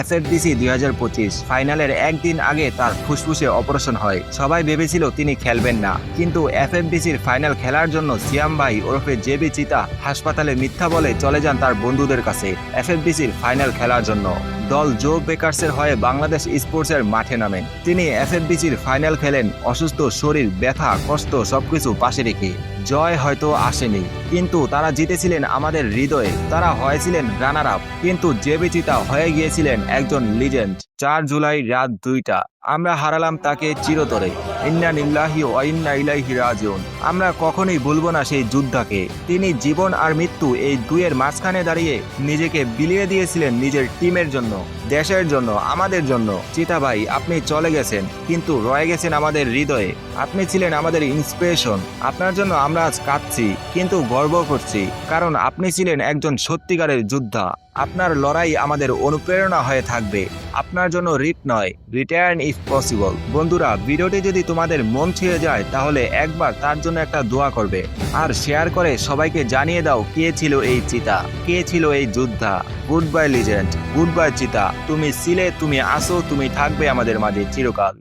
এফএফডিসি দুই হাজার পঁচিশ। ফাইনালের একদিন আগে তার ফুসফুসে অপারেশন হয়। সবাই ভেবেছিল তিনি খেলবেন না। কিন্তু এফএফডিসির ফাইনাল খেলার জন্য সিয়াম ভাই ওরফে জেবি চিতা হাসপাতালে মিথ্যা বলে চলে যান তার বন্ধুদের কাছে এফএফডিসির ফাইনাল খেলার জন্য। দল জো বেকার্সের হয়ে বাংলাদেশ স্পোর্টসের মাঠে নামেন। তিনি এফএফডিসির ফাইনাল খেলেন অসুস্থ, শরীর ব্যথা, কষ্ট সবকিছু পাশে রেখে। জয় হয়তো আসেনি। কিন্তু তারা জিতেছিলেন আমাদের হৃদয়ে। তারা হয়েছিলেন রানার আপ। কিন্তু যে বিচিতা হয়ে গিয়েছিলেন একজন লিজেন্ড। চার জুলাই রাত দুইটা। আমরা হারালাম তাকে চিরতরে। ইন্না নিল্লাহি ও ইন্না ইলাইহি রাজিউন। আমরা কখনোই ভুলব না সেই যোদ্ধাকে। তিনি জীবন আর মৃত্যু এই দুইয়ের মাঝখানে দাঁড়িয়ে নিজেকে বিলিয়ে দিয়েছিলেন নিজের টিমের জন্য, দেশের জন্য, আমাদের জন্য। চিতা ভাই, আপনি চলে গেছেন, কিন্তু রয়ে গেছেন আমাদের হৃদয়ে। আপনি ছিলেন আমাদের ইন্সপিরেশন আপনার জন্য আমরা আজ কাঁদছি, কিন্তু গর্ব করছি, কারণ আপনি ছিলেন একজন সত্যিকারের যোদ্ধা। আপনার লড়াই আমাদের অনুপ্রেরণা হয়ে থাকবে। আপনার জন্য রিট নয় রিটায়ার্ন ইফ পসিবল। বন্ধুরা, ভিডিওটি যদি তোমাদের মন ছুঁয়ে যায়, তাহলে একবার তার জন্য একটা দোয়া করবে। আর শেয়ার করে সবাইকে জানিয়ে দাও কে ছিল এই চিতা, কে ছিল এই যোদ্ধা। Good bye, legend. Good bye, চিতা। তুমি ছিলে, তুমি আসো, তুমি থাকবে আমাদের মাঝে চিরকাল।